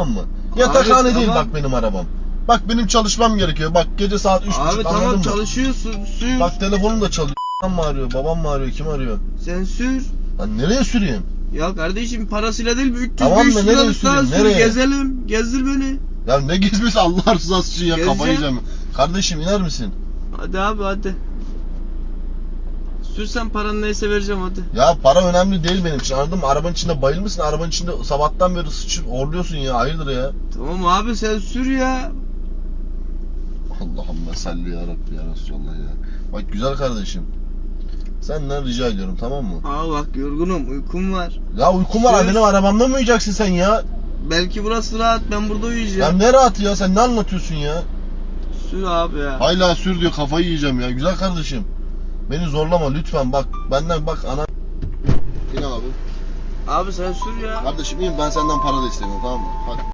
tamam mı? Yatakhane Abi, değil tamam. bak benim arabam. Bak benim çalışmam gerekiyor. Bak gece saat 3.30 Abi anladın tamam mı? çalışıyorsun sür. Bak telefonum da çalıyor. Babam mı arıyor? Babam mı arıyor? Kim arıyor? Sen sür. Lan nereye süreyim? Ya kardeşim parasıyla değil mi? 300 Tamam da 500 nereye liralık daha süreyim, sür. nereye? Gezelim. Gezdir beni. Ya ne gezmesi Allah rızası için ya Gezeceğim. kafayı yiyeceğim. Kardeşim iner misin? Hadi abi hadi. Sürsen paranı neyse vereceğim hadi. Ya para önemli değil benim için anladın mı? Arabanın içinde bayılmışsın. Arabanın içinde sabahtan beri sıçıp horluyorsun ya. Hayırdır ya? Tamam abi sen sür ya. Allahümme salli ya Rabbi ya Resulallah ya. Bak güzel kardeşim. Senden rica ediyorum tamam mı? Aa bak yorgunum uykum var. Ya uykum var Sür. benim arabamda mı uyuyacaksın sen ya? Belki burası rahat ben burada Ya uyuyacağım. ne rahatı ya sen ne anlatıyorsun ya? Sür abi ya. Hala sür diyor kafayı yiyeceğim ya. Güzel kardeşim. Beni zorlama lütfen bak. Benden bak ana... İn abi. Abi sen sür ya. Kardeşim in ben senden para da istemiyorum tamam mı? Hadi.